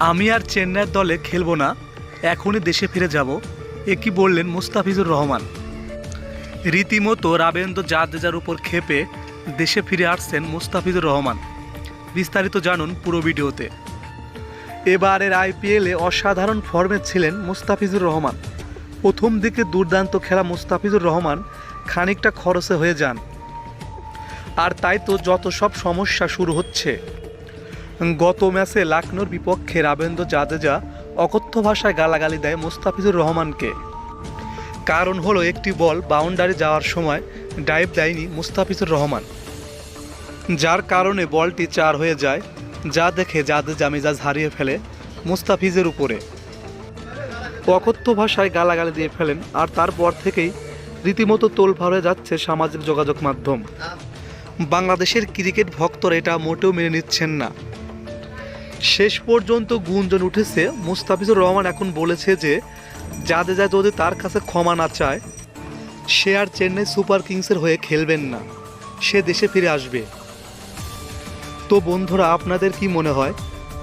আমি আর চেন্নাইয়ের দলে খেলব না, এখনই দেশে ফিরে যাব, এ বললেন মুস্তাফিজুর রহমান। রীতিমতো রাবেন্দ্র জাদেজার উপর ক্ষেপে দেশে ফিরে আসছেন মুস্তাফিজুর রহমান। বিস্তারিত জানুন পুরো ভিডিওতে। এবারের আইপিএলে অসাধারণ ফর্মে ছিলেন মুস্তাফিজুর রহমান। প্রথম দিকে দুর্দান্ত খেলা মুস্তাফিজুর রহমান খানিকটা খরচে হয়ে যান। আর তাই তো যত সব সমস্যা শুরু হচ্ছে। গত ম্যাচে লাকনোর বিপক্ষে রাবেন্দ্র জাদেজা অকথ্য ভাষায় গালাগালি দেয় মুস্তাফিজুর রহমানকে। কারণ হলো একটি বল বাউন্ডারি যাওয়ার সময় ডাইভ দেয়নি মুস্তাফিজুর রহমান। যার কারণে বলটি চার হয়ে যায়, যা দেখে জাদেজা মেজাজ হারিয়ে ফেলে মুস্তাফিজের উপরে। অকথ্য ভাষায় গালাগালি দিয়ে ফেলেন আর তারপর থেকেই রীতিমতো তোলফাড় হয়ে যাচ্ছে সামাজিক যোগাযোগ মাধ্যম। বাংলাদেশের ক্রিকেট ভক্তরা এটা মোটেও মেনে নিচ্ছেন না। শেষ পর্যন্ত গুঞ্জন উঠেছে। মুস্তাফিজুর রহমান এখন বলেছে যে জাদেজা যদি তার কাছে ক্ষমা না চায়, সে আর চেন্নাই সুপার কিংসের হয়ে খেলবেন না। সে দেশে ফিরে আসবে। তো বন্ধুরা, আপনাদের কি মনে হয়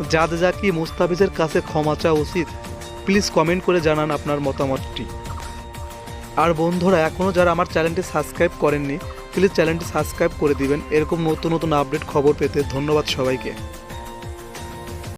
জাদেজা কি মুস্তাফিজের কাছে ক্ষমা চাওয়া উচিত? প্লিজ কমেন্ট করে জানান আপনার মতামতটি। আর বন্ধুরা এখনও যারা আমার চ্যানেলটি সাবস্ক্রাইব করেননি, প্লিজ চ্যানেলটি সাবস্ক্রাইব করে দিবেন। এরকম নতুন নতুন আপডেট খবর পেতে ধন্যবাদ সবাইকে।